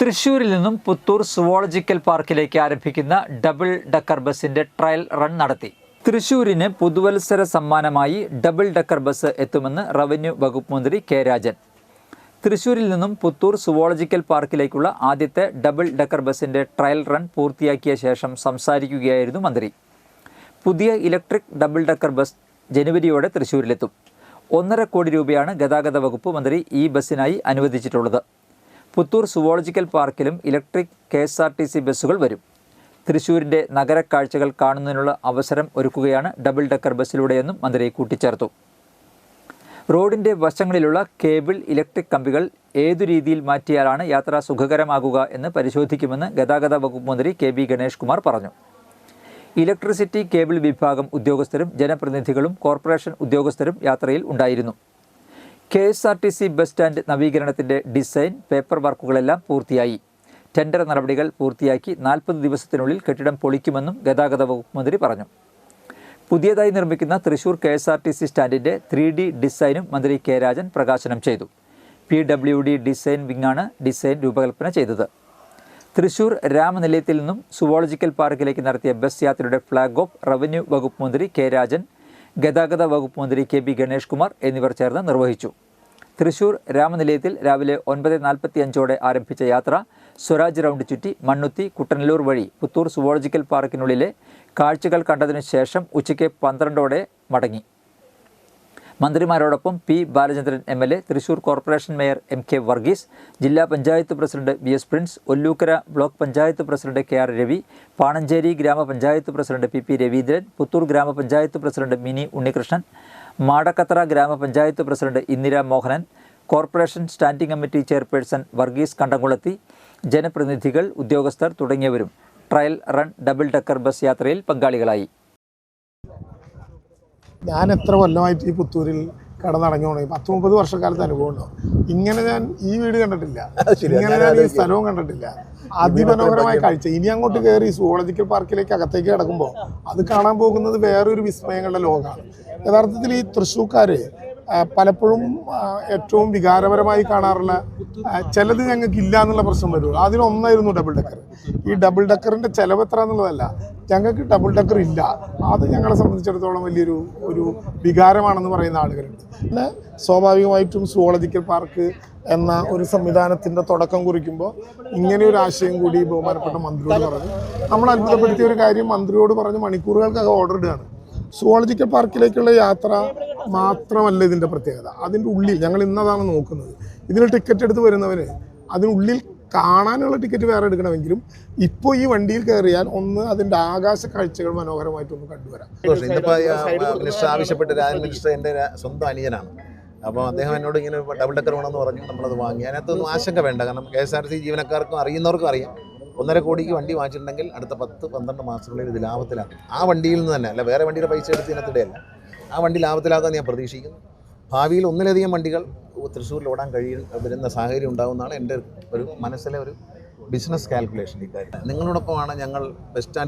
തൃശൂരിൽ നിന്നും പുത്തൂർ സുവോളജിക്കൽ പാർക്കിലേക്ക് ആരംഭിക്കുന്ന ഡബിൾ ഡക്കർ ബസിന്റെ ട്രയൽ റൺ നടത്തി. തൃശൂരിന് പുതുവത്സര സമ്മാനമായി ഡബിൾ ഡക്കർ ബസ് എത്തുമെന്ന് റവന്യൂ വകുപ്പ് മന്ത്രി കെ രാജൻ. തൃശൂരിൽ നിന്നും പുത്തൂർ സുവോളജിക്കൽ പാർക്കിലേക്കുള്ള ആദ്യത്തെ ഡബിൾ ഡക്കർ ബസിന്റെ ട്രയൽ റൺ പൂർത്തിയാക്കിയ ശേഷം സംസാരിക്കുകയായിരുന്നു മന്ത്രി. പുതിയ ഇലക്ട്രിക് ഡബിൾ ഡക്കർ ബസ് ജനുവരിയോടെ തൃശൂരിലെത്തും ഒന്നര കോടി രൂപയാണ് ഗതാഗത വകുപ്പ് മന്ത്രി ഈ ബസ്സിനായി അനുവദിച്ചിട്ടുള്ളത്. Puthur zoological പാർക്കിലും electric K S R T C ബസ്സുകൾ വരും. തൃശൂരിന്റെ നഗരക്കാഴ്ചകൾ കാണുന്നതിനുള്ള അവസരം ഒരുക്കുകയാണ് ഡബിൾ ഡക്കർ ബസ്സിലൂടെയെന്നും മന്ത്രി കൂട്ടിച്ചേർത്തു. റോഡിന്റെ വശങ്ങളിലുള്ള കേബിൾ ഇലക്ട്രിക് കമ്പികൾ ഏതു രീതിയിൽ മാറ്റിയാലാണ് യാത്ര സുഖകരമാകുക എന്ന് പരിശോധിക്കുമെന്ന് ഗതാഗത വകുപ്പ് മന്ത്രി കെ ബി ഗണേഷ് കുമാർ പറഞ്ഞു. ഇലക്ട്രിസിറ്റി കേബിൾ വിഭാഗം ഉദ്യോഗസ്ഥരും ജനപ്രതിനിധികളും കോർപ്പറേഷൻ ഉദ്യോഗസ്ഥരും യാത്രയിൽ ഉണ്ടായിരുന്നു. K S R T C bus stand നവീകരണത്തിന്റെ design paper വർക്കുകളെല്ലാം പൂർത്തിയായി. ടെൻഡർ നടപടികൾ പൂർത്തിയാക്കി നാൽപ്പത് ദിവസത്തിനുള്ളിൽ കെട്ടിടം പൊളിക്കുമെന്നും ഗതാഗത വകുപ്പ് മന്ത്രി പറഞ്ഞു. പുതിയതായി നിർമ്മിക്കുന്ന Thrissur K S R T C സ്റ്റാൻഡിന്റെ three D ഡിസൈനും മന്ത്രി കെ രാജൻ പ്രകാശനം ചെയ്തു. പി ഡബ്ല്യു ഡി ഡിസൈൻ വിങ്ങാണ് ഡിസൈൻ രൂപകൽപ്പന ചെയ്തത്. തൃശൂർ രാമനിലയത്തിൽ നിന്നും സുവോളജിക്കൽ പാർക്കിലേക്ക് നടത്തിയ ബസ് യാത്രയുടെ ഫ്ളാഗ് ഓഫ് റവന്യൂ വകുപ്പ് മന്ത്രി കെ രാജൻ ഗതാഗത വകുപ്പ് മന്ത്രി കെ ബി ഗണേഷ് കുമാർ എന്നിവർ ചേർന്ന് നിർവഹിച്ചു. തൃശൂർ രാമനിലയത്തിൽ രാവിലെ ഒൻപത് നാൽപ്പത്തി അഞ്ചോടെ ആരംഭിച്ച യാത്ര സ്വരാജ് റൗണ്ട് ചുറ്റി മണ്ണുത്തി കുട്ടനല്ലൂർ വഴി പുത്തൂർ സുവോളജിക്കൽ പാർക്കിനുള്ളിലെ കാഴ്ചകൾ കണ്ടതിനു ശേഷം ഉച്ചയ്ക്ക് പന്ത്രണ്ടോടെ മടങ്ങി. മന്ത്രിമാരോടൊപ്പം P Balachandran M L A Thrissur corporation mayor M K Varghese ജില്ലാ panchayat president B S Prince Ollukkara block panchayat president K R Ravi Panancheri ഗ്രാമപഞ്ചായത്ത് president P P Raveendran Puthur ഗ്രാമപഞ്ചായത്ത് പ്രസിഡന്റ് മിനി ഉണ്ണികൃഷ്ണൻ മാടക്കത്തറ ഗ്രാമപഞ്ചായത്ത് president Indira Mohanan corporation standing committee chairperson Varghese Kandamkulathy ജനപ്രതിനിധികൾ ഉദ്യോഗസ്ഥർ തുടങ്ങിയവരും trial run double decker bus യാത്രയിൽ പങ്കാളികളായി. ഞാൻ എത്ര കൊല്ലമായിട്ട് ഈ പുത്തൂരിൽ കടന്നടങ്ങി പോണേ പത്ത് മുപ്പത് വർഷക്കാലത്ത് അനുഭവം ഉണ്ടാവും ഇങ്ങനെ ഞാൻ ഈ വീട് കണ്ടിട്ടില്ല. ഇങ്ങനെ ഞാൻ ഈ സ്ഥലവും കണ്ടിട്ടില്ല. അതിമനോഹരമായ കാഴ്ച. ഇനി അങ്ങോട്ട് കയറി സുവോളജിക്കൽ പാർക്കിലേക്ക് അകത്തേക്ക് കിടക്കുമ്പോൾ അത് കാണാൻ പോകുന്നത് വേറൊരു വിസ്മയങ്ങളുടെ ലോകമാണ്. യഥാർത്ഥത്തിൽ ഈ തൃശ്ശൂക്കാര് പലപ്പോഴും ഏറ്റവും വികാരപരമായി കാണാറുള്ള ചിലത് ഞങ്ങൾക്ക് ഇല്ല എന്നുള്ള പ്രശ്നം വരുള്ളൂ. അതിനൊന്നായിരുന്നു ഡബിൾ ഡെക്കർ ഈ ഡബിൾ ഡെക്കറിന്റെ ചെലവ് എത്ര എന്നുള്ളതല്ല ഞങ്ങൾക്ക് ഡബിൾ ഡെക്കർ ഇല്ല. അത് ഞങ്ങളെ സംബന്ധിച്ചിടത്തോളം വലിയൊരു ഒരു വികാരമാണെന്ന് പറയുന്ന ആളുകളുണ്ട്. പിന്നെ സ്വാഭാവികമായിട്ടും സുവോളജിക്കൽ പാർക്ക് എന്ന ഒരു സംവിധാനത്തിന്റെ തുടക്കം കുറിക്കുമ്പോൾ ഇങ്ങനെ ഒരു ആശയം കൂടി ബഹുമാനപ്പെട്ട മന്ത്രിയോട് പറഞ്ഞു. നമ്മൾ അത്ഭുതപ്പെടുത്തിയ ഒരു കാര്യം മന്ത്രിയോട് പറഞ്ഞ് മണിക്കൂറുകൾക്കകം ഓർഡർ ഇടുകയാണ്. സുവോളജിക്കൽ പാർക്കിലേക്കുള്ള യാത്ര മാത്രമല്ല ഇതിന്റെ പ്രത്യേകത. അതിന്റെ ഉള്ളിൽ ഞങ്ങൾ ഇന്നതാണ് നോക്കുന്നത്. ഇതിന് ടിക്കറ്റ് എടുത്ത് വരുന്നവന് അതിനുള്ളിൽ കാണാനുള്ള ടിക്കറ്റ് വേറെ എടുക്കണമെങ്കിലും ഇപ്പോൾ ഈ വണ്ടിയിൽ കയറിയാൽ ഒന്ന് അതിന്റെ ആകാശ കാഴ്ചകൾ മനോഹരമായിട്ടൊന്ന് കണ്ടുവരാം. ആവശ്യപ്പെട്ട് രാജൻ മിനിസ്റ്റർ എന്റെ സ്വന്തം അനിയനാണ്. അപ്പോൾ അദ്ദേഹം എന്നോട് ഇങ്ങനെ ഡബിൾ ഡക്കർ വേണമെന്ന് പറഞ്ഞു. നമ്മളത് വാങ്ങി. അതിനകത്തൊന്നും ആശങ്ക വേണ്ട. കാരണം കെ എസ് ആർ സി ജീവനക്കാർക്കും അറിയുന്നവർക്കും അറിയാം. ഒന്നര കോടിക്ക് വണ്ടി വാങ്ങിച്ചിട്ടുണ്ടെങ്കിൽ അടുത്ത പത്ത് പന്ത്രണ്ട് മാസത്തിനുള്ളിൽ ഇത് ലാഭത്തിലാണ്. ആ വണ്ടിയിൽ നിന്ന് തന്നെ അല്ല വേറെ വണ്ടിയുടെ പൈസ എടുത്ത് ഇതിനകത്തിടെയല്ല. ആ വണ്ടി ലാഭത്തിലാകാൻ ഞാൻ പ്രതീക്ഷിക്കുന്നു. ഭാവിയിൽ ഒന്നിലധികം വണ്ടികൾ തൃശ്ശൂരിൽ ഓടാൻ കഴിയും വരുന്ന സാഹചര്യം ഉണ്ടാകുന്നതാണ് എന്റെ ഒരു മനസ്സിലെ ഒരു ബിസിനസ് കാൽക്കുലേഷൻ ഇക്കാര്യം. നിങ്ങളോടൊപ്പമാണ് ഞങ്ങൾ ബസ് സ്റ്റാൻഡ്